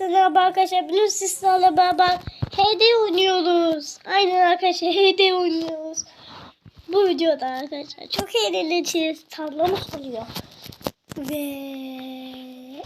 Merhaba arkadaşlar. Bugün sizlerle beraber HD oynuyoruz. Aynen arkadaşlar HD oynuyoruz. Bu videoda arkadaşlar çok eğleneceğiz. Tarlamız oluyor. Ve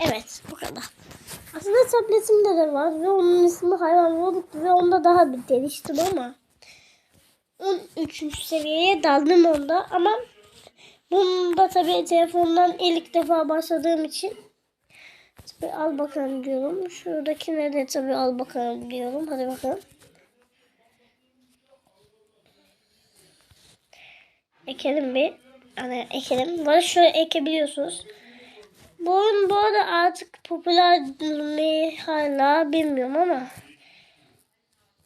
evet bu kadar. Aslında tabletimde de var ve onun ismi hayvan olduk ve onda daha bir geliştim ama 13. seviyeye daldım onda ama bunda tabii telefondan ilk defa başladığım için Tabii al bakalım diyorum. Şuradakine de tabii al bakalım diyorum. Hadi bakalım. Ekelim bir. Hani ekelim. Böyle şöyle ekebiliyorsunuz. Bu oyun bu arada artık popüler mi hala bilmiyorum ama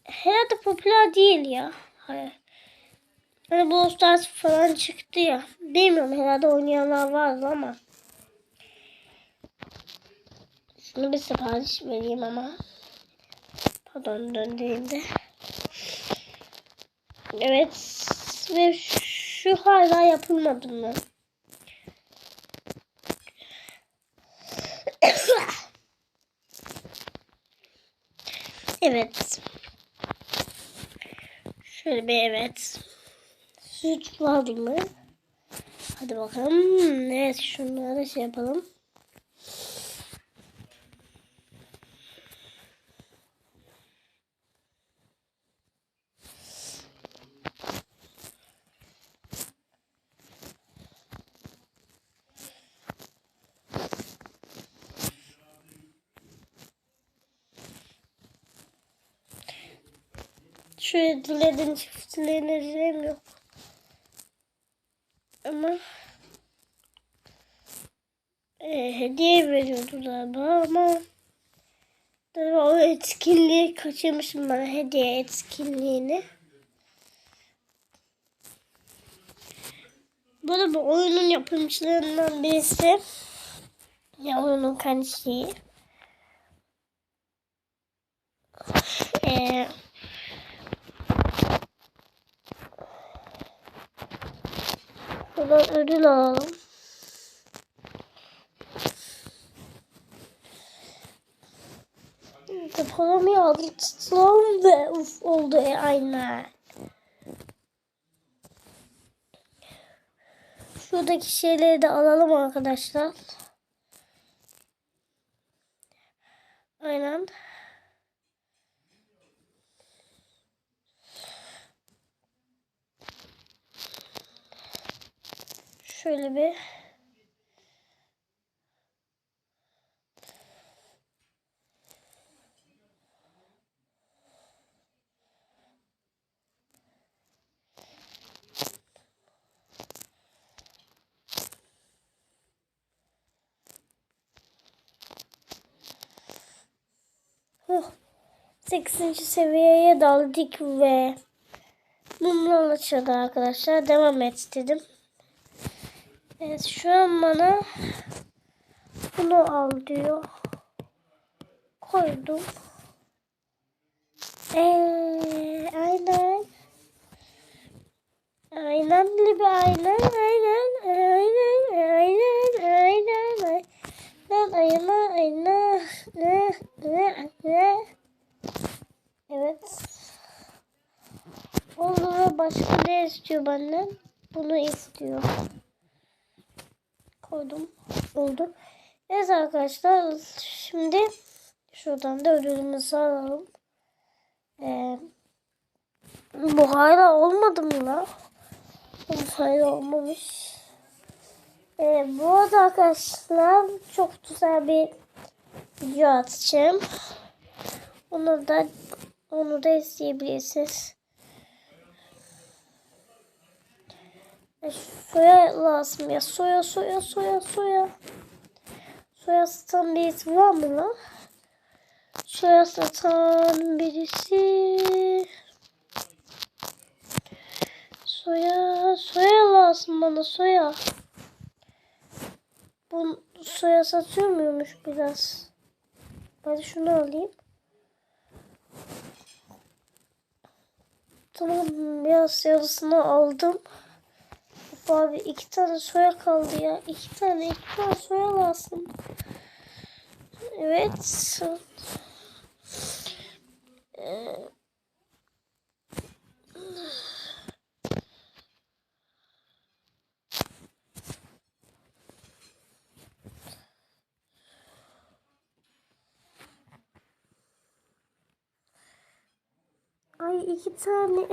herhalde popüler değil ya. Hayır. Hani Brawl Stars falan çıktı ya. Bilmiyorum herhalde oynayanlar vardı ama. Şunu bir sipariş vereyim ama. Pardon döndüğümde. Evet. Ve şu hala yapılmadı mı? evet. Şöyle bir evet. Süt var mı? Hadi bakalım. Evet şunları şey yapalım. Şöyle diledim çiftliğine dilem yok. Ama e, hediye veriyordu galiba ama galiba o etkinliği kaçırmışım bana hediye etkinliğini. Bu da bu oyunun yapımcılarından birisi. Ya oyunun kendisi. Eee Buradan ödül alalım. Depolamayı aldık tutalım ve uf oldu e aynen. Şuradaki şeyleri de alalım arkadaşlar. Aynen. Şöyle bir Oh, 8. seviyeye daldık ve mumlar açıldı arkadaşlar. Devam et dedim. Evet şu an bana bunu al diyor. Koydum. Eee aynen. Aynen gibi aynen aynen aynen aynen aynen aynen aynen aynen ne ne Evet. Onu başka ne istiyor benden? Bunu istiyor koydum. Oldu. Evet arkadaşlar şimdi şuradan da ödülümüzü alalım. Ee, bu hala olmadı mı lan? Bu hala olmamış. Ee, bu arada arkadaşlar çok güzel bir video atacağım. Onu da onu da izleyebilirsiniz. Soya lazım ya. Soya, soya, soya, soya. Soya satan birisi var mı lan? Soya satan birisi. Soya, soya lazım bana soya. Bu soya satıyor muymuş biraz? Ben şunu alayım. Tamam biraz yarısını aldım. Abi iki tane soya kaldı ya. İki tane iki tane soya lazım. Evet. Ee, ay iki tane.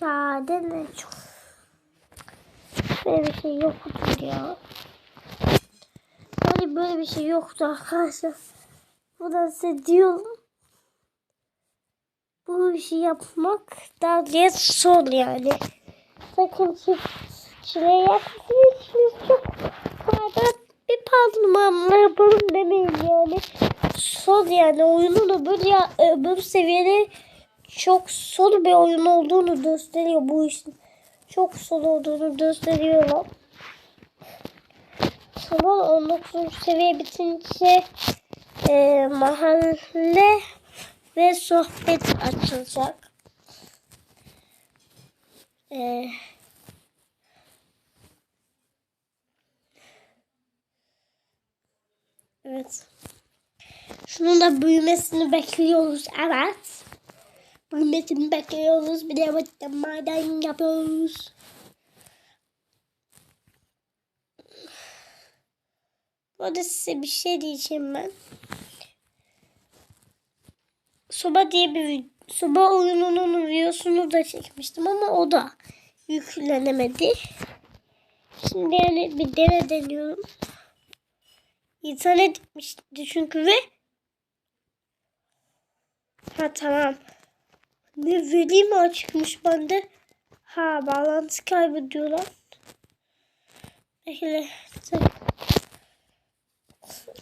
Ya dene çok. Böyle bir şey yoktur ya. Yani böyle bir şey yoktu arkadaşlar. Buradan size diyorum. Bu işi yapmak daha diye zor yani. Sakın çift çileği yapmışsınız çok fayda bir parmağımla yapalım demeyin yani. Zor yani oyunun öbür, ya, öbür seviyede çok zor bir oyun olduğunu gösteriyor bu işin. Çok zor olduğunu gösteriyorlar. Sonra 19. seviye bitince e, mahalle ve sohbet açılacak. E, evet. Şunun da büyümesini bekliyoruz. Evet. Büyümesini bekliyoruz. Bir de burada maden yapıyoruz. Burada size bir şey diyeceğim ben. Soba diye bir soba oyununun videosunu da çekmiştim ama o da yüklenemedi. Şimdi yani bir dene deniyorum. İnternet gitmişti çünkü ve Ha tamam. Ne veri mi açıkmış bende? Ha bağlantı kaybediyorlar. Bekle.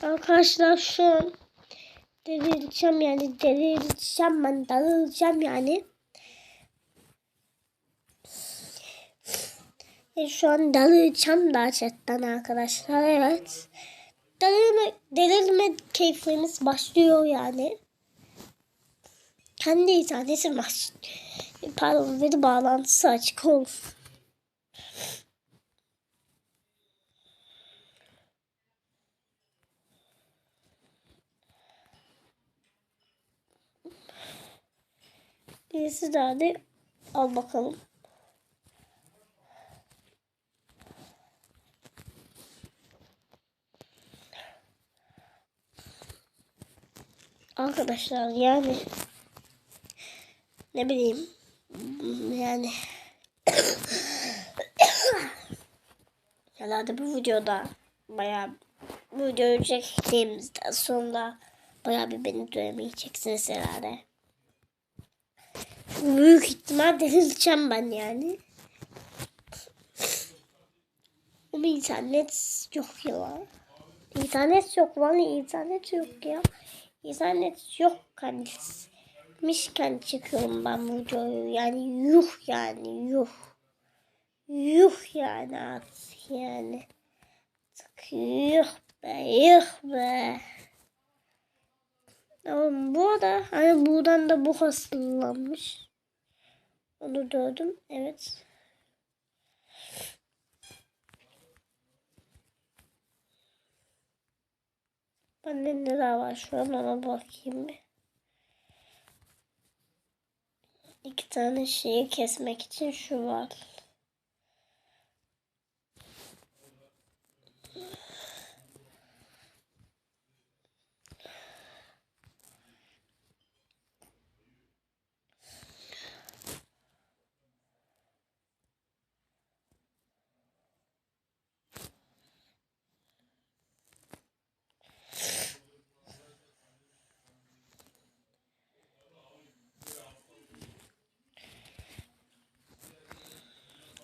Arkadaşlar şu an delireceğim yani delireceğim ben dalacağım yani. E, şu an dalacağım da chatten arkadaşlar evet. Delirme, delirme keyfimiz başlıyor yani. Kendi interneti baş. Pardon veri bağlantısı açık olsun. Birisi daha de al bakalım. Arkadaşlar yani ne bileyim yani herhalde bu videoda bayağı bu videoyu çektiğimizden sonra bayağı bir beni duyamayacaksınız herhalde. Büyük ihtimal delireceğim ben yani. Ama internet yok ya. İnternet yok lan internet yok ya. İnternet yok mişken çıkıyorum ben bu videoyu. Yani yuh yani yuh. Yuh yani yani. Artık yuh be yuh be. Ama bu arada hani buradan da bu hastalanmış. Onu gördüm. Evet. Bende neler var şu an ona bakayım bir. İki tane şeyi kesmek için şu var.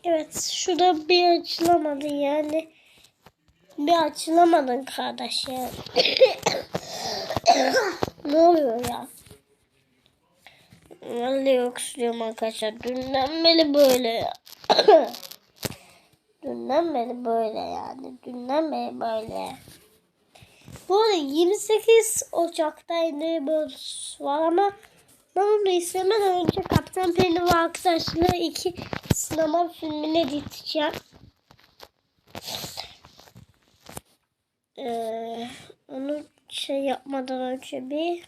Evet şurada bir açılamadı yani. Bir açılamadın kardeş ya. ne oluyor ya? Vallahi öksürüyorum arkadaşlar. Dünden beri böyle ya. Dünden beri böyle yani. Dünden beri böyle. Bu arada 28 Ocak'ta Enables var ama ben onu istemeden önce Kaptan Penny ve arkadaşları iki sinema filmini diyeceğim. Ee, onu şey yapmadan önce bir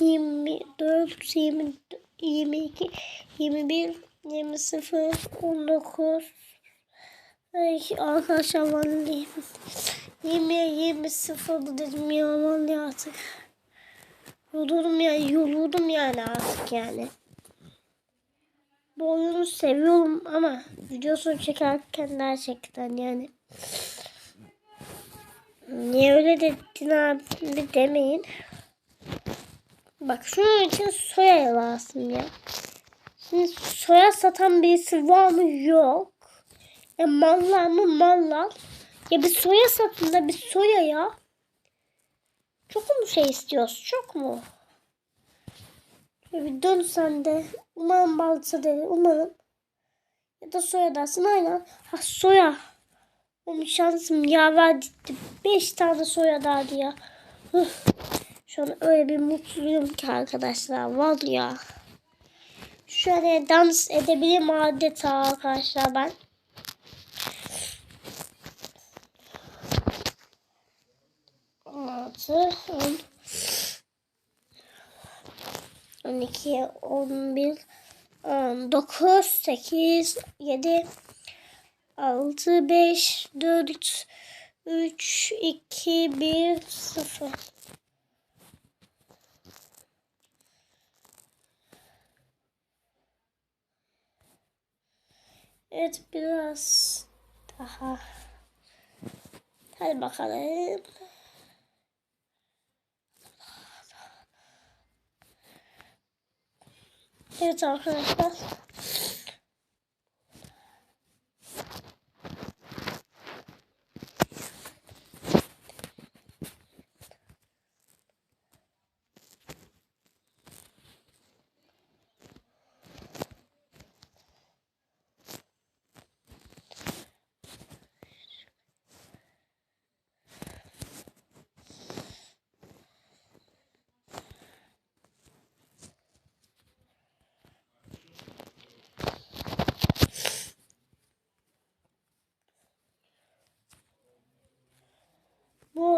24, 20, 22, 21, 20, 19, Ay arkadaşlar vallahi yemeğe yeme sıfır dedim ya vallahi artık. Yoruldum ya yoruldum yani artık yani. Bu oyunu seviyorum ama videosunu çekerken gerçekten yani. Niye öyle dedin abi demeyin. Bak şunun için soya lazım ya. Şimdi soya satan birisi var mı? Yok. Ya mallar mı? Mallar. Ya bir soya satın da bir soya ya. Çok mu şey istiyoruz? Çok mu? Şöyle bir dön sen de. Umarım balta dedi. Umarım. Ya da soya dersin. Aynen. Ha soya. Benim şansım yaver gitti. Beş tane soya derdi ya. Hıh. Şu an öyle bir mutluyum ki arkadaşlar. Var ya. Şöyle dans edebilirim adeta arkadaşlar ben. Altı, on, on iki, on bir, on dokuz, sekiz, yedi, altı, beş, dört, üç, iki, bir, sıfır. Evet biraz daha. Hadi bakalım. Evet arkadaşlar. Bu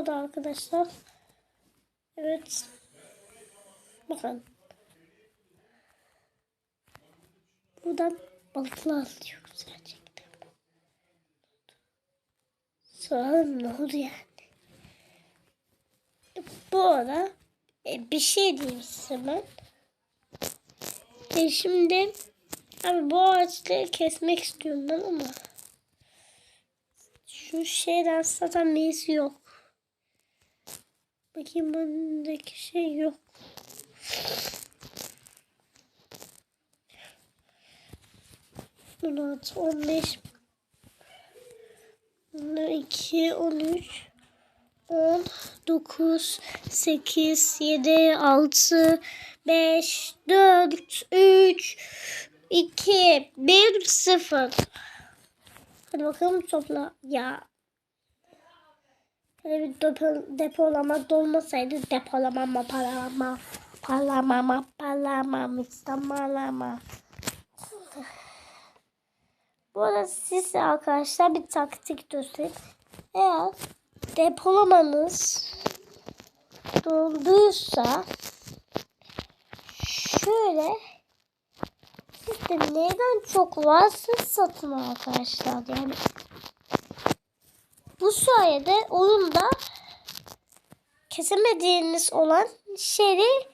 arada arkadaşlar. Evet. Bakın. Buradan balıklar alıyoruz gerçekten. Sonra ne oldu yani? Bu arada e, bir şey diyeyim size ben. E, şimdi abi bu ağaçları kesmek istiyorum ben ama şu şeyden zaten birisi yok. Bakayım bundaki şey yok. On beş, on iki, on üç, on dokuz, sekiz, yedi, altı, beş, dört, üç, iki, bir, sıfır. Hadi bakalım topla. Ya Böyle bir depo, depolama dolmasaydı depolama mapalama palama mapalama mıstamalama. Bu arada size arkadaşlar bir taktik göstereyim. Eğer depolamanız dolduysa şöyle sizde neden çok varsa satın arkadaşlar. Yani bu sayede oyunda kesemediğiniz olan şeyi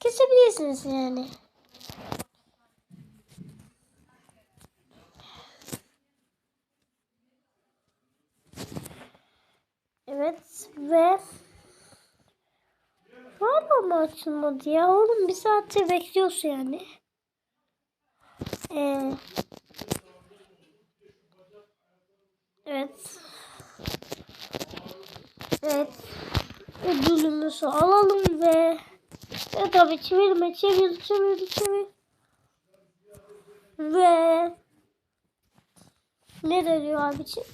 kesebilirsiniz yani. Evet ve Hala mı açılmadı ya? Oğlum bir saattir bekliyorsun yani. Ee, evet. Evet. Ödülümüzü alalım ve ve tabii çevirme çevir çevir çevir. Ve ne diyor abiciğim?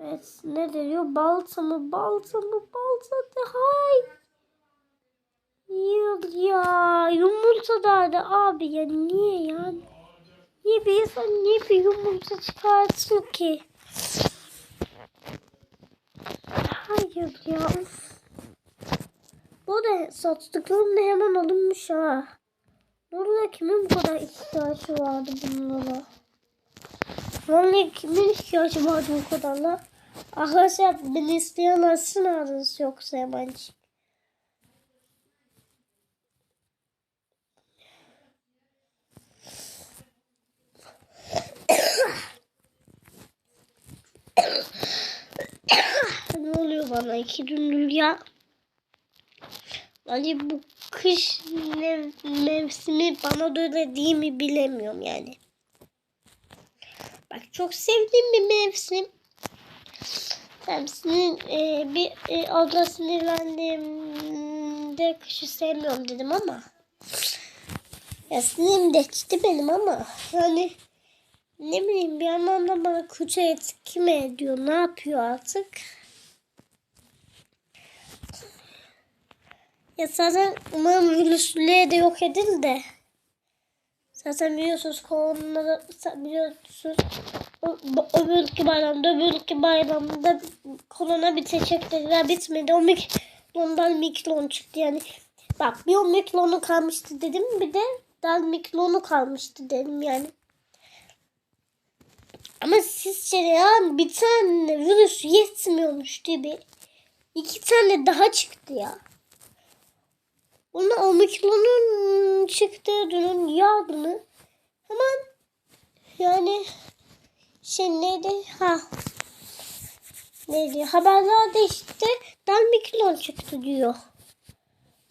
Evet ne diyor? Balta mı balta mı balta de hay. Yıl ya yumurta derdi abi ya niye yani? Niye bir insan niye bir yumurta çıkartıyor ki? Hayır ya. Bu da sattıklarım da hemen alınmış ha. Burada kimin bu kadar ihtiyacı vardı bunlara? Vallahi kimin ihtiyacı vardı bu kadarla? Arkadaşlar beni isteyen açsın ağzınız yoksa yabancı. Ne oluyor bana iki gündür ya? Hani bu kış mev- mevsimi bana göre değil mi bilemiyorum yani. Bak çok sevdiğim bir mevsim. Ben senin e, bir e, abla sinirlendiğimde kışı sevmiyorum dedim ama ya sinirim geçti benim ama yani ne bileyim bir yandan da bana kötü etki mi ediyor ne yapıyor artık ya zaten umarım virüsleri de yok edin de zaten biliyorsunuz koronaları biliyorsunuz öbürki bayramda öbürki bayramda korona bitecek dediler bitmedi. O miklondan miklon çıktı yani. Bak bir o kalmıştı dedim bir de dal miklonu kalmıştı dedim yani. Ama sizce ya bir tane virüs yetmiyormuş gibi. iki tane daha çıktı ya. Onun omiklonun çıktığı dünün yağını hemen yani şey neydi? Ha. Neydi? Haberlerde işte Dalmiklon çıktı diyor.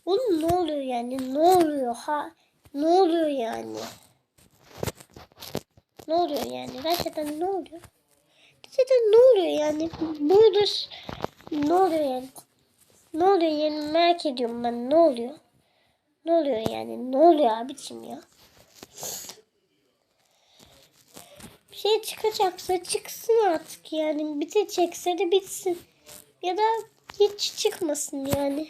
Oğlum ne oluyor yani? Ne oluyor? Ha? Ne oluyor yani? Ne oluyor yani? Gerçekten ne oluyor? Gerçekten ne oluyor yani? Burada ne oluyor yani? Ne oluyor yani merak ediyorum ben ne oluyor? Ne oluyor yani? Ne oluyor abicim ya? bir şey çıkacaksa çıksın artık yani. Bitecekse de bitsin. Ya da hiç çıkmasın yani.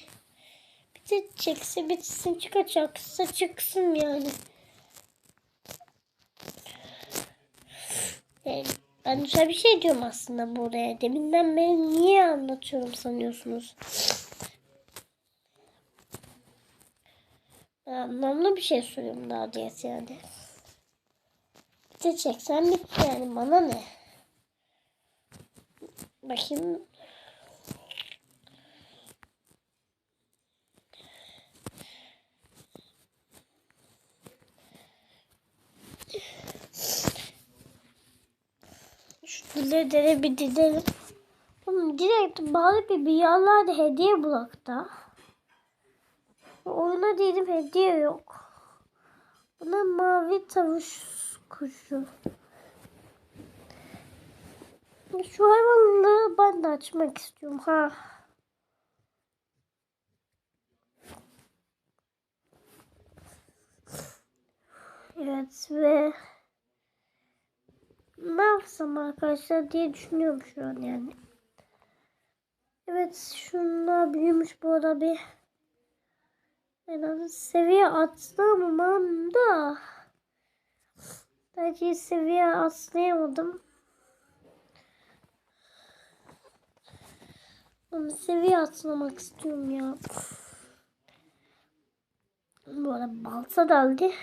Bitecekse bitsin çıkacaksa çıksın yani. Yani ben güzel bir şey diyorum aslında buraya. Deminden beri niye anlatıyorum sanıyorsunuz? Anlamlı bir şey söylüyorum daha diye yani. Biteceksen bitti yani bana ne? Bakayım. Şu dileleri bir dilelim. Oğlum direkt bağlı bir bir yerlerde hediye bulakta. Oyuna dedim hediye yok. Buna mavi tavus kuşu. Şu hayvanları ben de açmak istiyorum ha. Evet ve ne yapsam arkadaşlar diye düşünüyorum şu an yani. Evet şunlar büyümüş bu arada bir en az seviye atlamam da belki seviye atlayamadım. Ama seviye atlamak istiyorum ya. Bu arada balta geldi.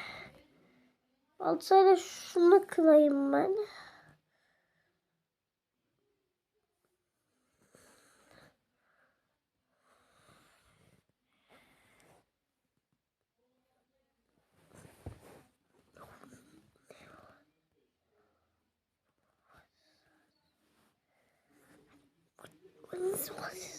Baltayla şunu kırayım ben. What?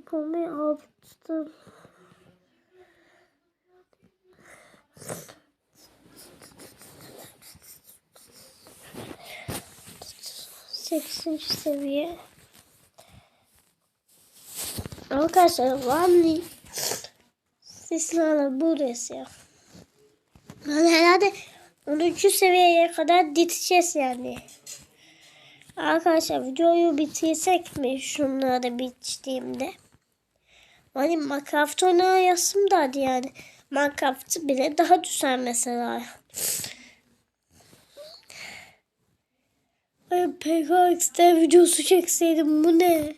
Diplomayı aldım. 8. seviye. Arkadaşlar Vanli Sislerle buradayız ya. Yani herhalde 13. seviyeye kadar diteceğiz yani. Arkadaşlar videoyu bitirsek mi şunları bittiğimde? Hani Minecraft oynayasım da yani. Minecraft'ı bile daha düşer mesela. Ay PKX'de videosu çekseydim bu ne?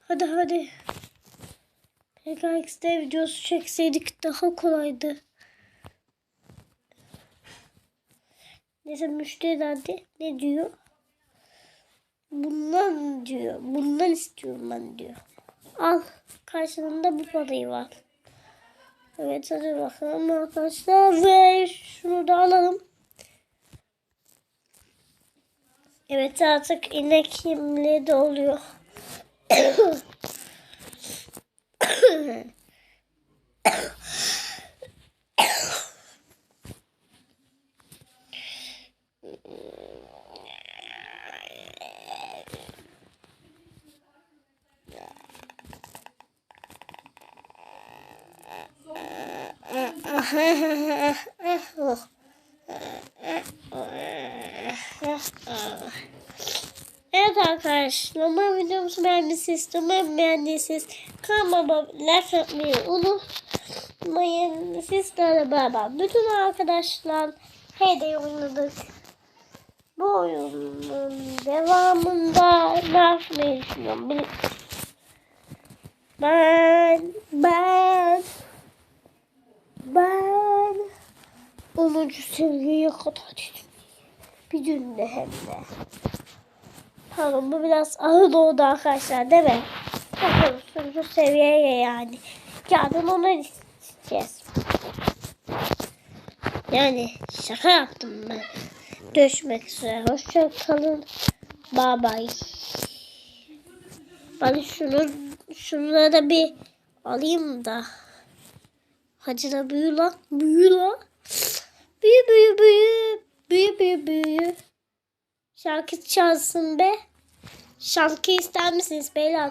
Hadi hadi. PKX'de videosu çekseydik daha kolaydı. Neyse müşteri hadi ne diyor? Bundan diyor. Bundan istiyorum ben diyor. Al. Karşılığında bu parayı var. Evet hadi bakalım arkadaşlar. Ve şunu da alalım. Evet artık inek yemliği de oluyor. Evet arkadaşlar, umarım videomuzu umarım beğendiyseniz kanalıma like atmayı unutmayın. Sizlerle beraber bütün arkadaşlar heyde oynadık. Bu oyunun devamında ne yapmayı düşünüyorum? Ben, ben, ben 10. seviyeye kadar. Bir günde hem de. Tamam bu biraz ağır oldu arkadaşlar değil mi? Bakalım sonuncu seviyeye yani. Yarın ona gideceğiz. Yani şaka yaptım ben. Görüşmek üzere. Hoşça kalın. Bye bye. Ben şunu şunları da bir alayım da. Hadi da büyü lan. Büyü lan. Büyü büyü büyü. Büyü büyü büyü. Şarkı çalsın be. Şarkı ister misiniz beyler?